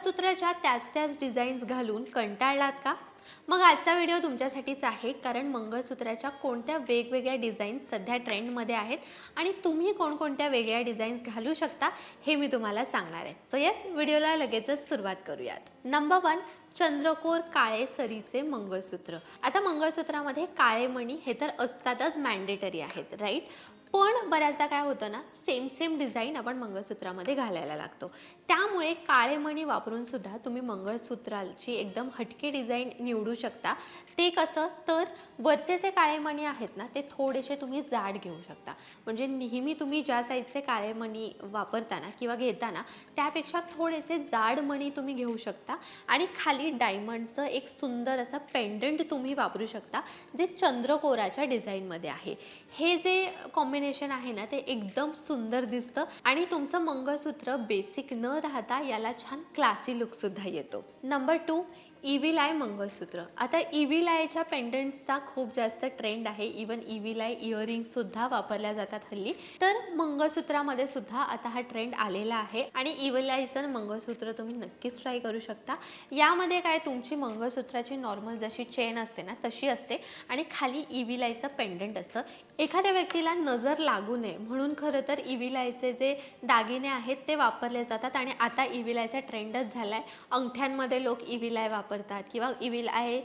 मंगळसूत्राच्या त्याच त्याच डिझाईन्स घालून कंटाळलात का? मग आजचा व्हिडिओ तुमच्यासाठीच आहे कारण मंगळसूत्राच्या कोणत्या वेगवेगळ्या डिझाईन्स सध्या ट्रेंडमध्ये आहेत आणि तुम्ही कोणकोणत्या वेगळ्या डिझाईन्स घालू शकता हे मी तुम्हाला सांगणार आहे. सो येस व्हिडिओला लगेचच सुरुवात करूयात. नंबर वन चंद्रकोर काळे सरीचे मंगळसूत्र. आता मंगळसूत्रामध्ये काळे मणी हे तर असतातच मॅन्डेटरी आहेत राईट पण बऱ्याचदा काय होतं ना सेम सेम डिझाईन आपण मंगळसूत्रामध्ये घालायला लागतो. त्यामुळे काळे मणी वापरून सुद्धा तुम्ही मंगळसूत्राची एकदम हटके डिझाईन निवडू शकता. ते कसं? तर वरचे जे काळे मणी आहेत ना ते थोडेसे तुम्ही जाड घेऊ शकता. म्हणजे नेहमी तुम्ही ज्या साईजचे काळे मणी वापरताना किंवा घेताना त्यापेक्षा थोडेसे जाड मणी तुम्ही घेऊ शकता. आणि खाली डायमंडचं एक सुंदर असं पेंडंट तुम्ही वापरू शकता जे चंद्रकोराच्या डिझाईनमध्ये आहे. हे जे कॉम्बिनेशन आहे ना ते एकदम सुंदर दिसतं आणि तुमचं मंगळसूत्र बेसिक न राहता याला छान क्लासी लुकसुद्धा येतो. नंबर टू इव्हिल लाय मंगळसूत्र. आता इव्हिल लायच्या पेंडंट्सचा खूप जास्त ट्रेंड आहे. इवन इव्हिल लाय इयरिंगसुद्धा वापरल्या जातात हल्ली. तर मंगळसूत्रामध्ये सुद्धा आता हा ट्रेंड आलेला आहे. आणि इव्हिल लायचं मंगळसूत्र तुम्ही नक्कीच ट्राय करू शकता. यामध्ये काय तुमची मंगळसूत्राची नॉर्मल जशी चेन असते ना तशी असते. आणि खाली इव्हिल लायचं पेंडंट असतं. एखाद्या व्यक्तीला नजर लागू नये. म्हणून खरं तर इव्हिल लायचे जे दागिने आहेत ते वापरले जातात. आणि आता इव्हिल लायचा ट्रेंडच झाला आहे अंगठ्यांमध्ये लोक इव्हिलाय वापर वापरतात किंवा इविल आहे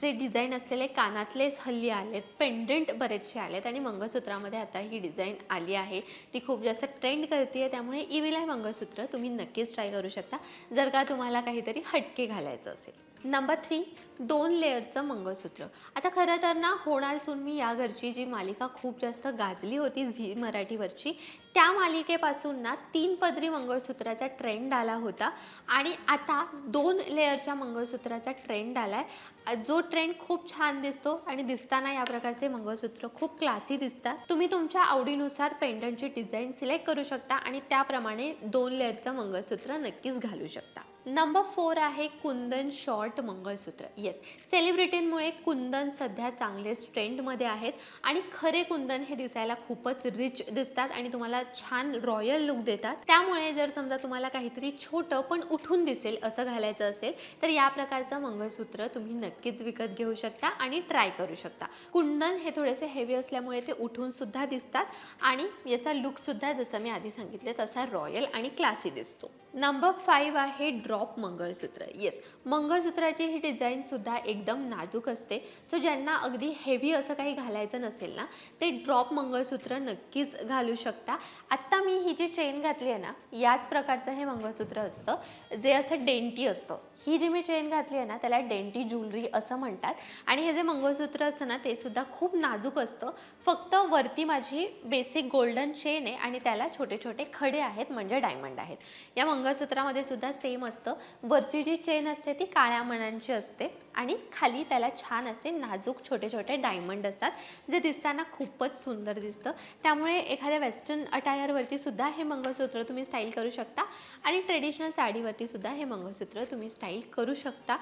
जे डिझाईन असलेले कानातलेच हल्ली आलेत पेंडंट बरेचसे आलेत आणि मंगळसूत्रामध्ये आता ही डिझाईन आली आहे. ती खूप जास्त ट्रेंड करते त्यामुळे इविल आहे मंगळसूत्र. तुम्ही नक्कीच ट्राय करू शकता. जर का तुम्हाला काहीतरी हटके घालायचं असेल. नंबर थ्री दोन लेअरचं मंगळसूत्र. आता खरं तर ना होणार सून मी या घरची जी मालिका खूप जास्त गाजली होती झी मराठीवरची त्या मालिकेपासून ना तीन पदरी मंगळसूत्राचा ट्रेंड आला होता. आणि आता दोन लेअरच्या मंगळसूत्राचा ट्रेंड आला आहे जो ट्रेंड खूप छान दिसतो आणि दिसताना या प्रकारचे मंगळसूत्र खूप क्लासी दिसतात. तुम्ही तुमच्या आवडीनुसार पेंडंटची डिझाईन सिलेक्ट करू शकता आणि त्याप्रमाणे दोन लेअरचं मंगळसूत्र नक्कीच घालू शकता. नंबर फोर आहे कुंदन शॉर्ट मंगळसूत्र. येस सेलिब्रिटींमुळे कुंदन सध्या चांगलेच ट्रेंडमध्ये आहेत आणि खरे कुंदन हे दिसायला खूपच रिच दिसतात आणि तुम्हाला छान रॉयल लुक देतात. त्यामुळे जर समजा तुम्हाला काहीतरी छोटं पण उठून दिसेल असं घालायचं असेल तर या प्रकारचं मंगळसूत्र तुम्ही नक्की नक्कीच विकत घेऊ शकता आणि ट्राय करू शकता. कुंदन हे थोडेसे हेवी असल्यामुळे ते उठून सुद्धा दिसतात आणि याचा लुक सुद्धा जसं मी आधी सांगितलं तसा रॉयल आणि क्लासी दिसतो. नंबर फाईव्ह आहे ड्रॉप मंगळसूत्र. येस मंगळसूत्राची ही डिझाईन सुद्धा एकदम नाजूक असते. सो ज्यांना अगदी हेवी असं काही घालायचं नसेल ना ते ड्रॉप मंगळसूत्र नक्कीच घालू शकता. आत्ता मी ही जी चेन घातली आहे ना याच प्रकारचं हे मंगळसूत्र असतं जे असं डेंटी असतं. ही जी मी चेन घातली आहे ना त्याला डेंटी ज्वेलरी असं म्हणतात. आणि हे जे मंगळसूत्र असतं ना ते सुद्धा खूप नाजूक असतं. फक्त वरती माझी बेसिक गोल्डन चेन आहे आणि त्याला छोटे छोटे खडे आहेत म्हणजे डायमंड आहेत. या मंगळसूत्रामध्ये सुद्धा सेम असतं. वरची जी चेन असते ती काळ्या मणांची असते आणि खाली त्याला छान असते नाजूक छोटे छोटे डायमंड असतात जे दिसताना खूपच सुंदर दिसतं. त्यामुळे एखाद्या वेस्टर्न अटायरवरती सुद्धा हे मंगळसूत्र तुम्ही स्टाईल करू शकता आणि ट्रेडिशनल साडीवरती सुद्धा हे मंगळसूत्र तुम्ही स्टाईल करू शकता.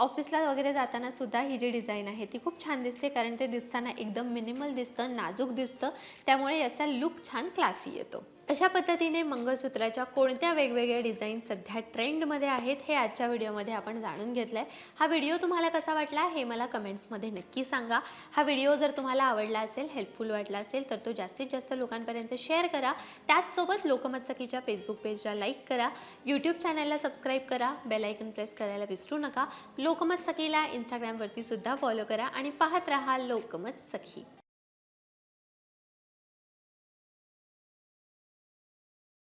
ऑफिसला वगैरे जाताना सुद्धा ही जी डिझाईन आहे ती खूप छान दिसते. कारण ते दिसताना एकदम मिनिमल दिसतं नाजूक दिसतं. त्यामुळे याचा लुक छान क्लासी येतो. अशा पद्धतीने मंगळसूत्राच्या कोणत्या वेगवेगळ्या डिझाईन सध्या ट्रेंडमध्ये आहेत हे आजच्या व्हिडिओमध्ये आपण जाणून घेतलं आहे हा व्हिडिओ तुम्हाला कसा वाटला हे मला कमेंट्समध्ये नक्की सांगा. हा व्हिडिओ जर तुम्हाला आवडला असेल हेल्पफुल वाटला असेल तर तो जास्तीत जास्त लोकांपर्यंत शेअर करा. त्याचसोबत लोकमत सखीच्या फेसबुक पेजला लाईक करा. यूट्यूब चॅनलला सबस्क्राईब करा. बेलायकन प्रेस करायला विसरू नका. लोकमत सखीला इंस्टाग्रामवरती सुद्धा फॉलो करा आणि पाहत राहा लोकमत सखी.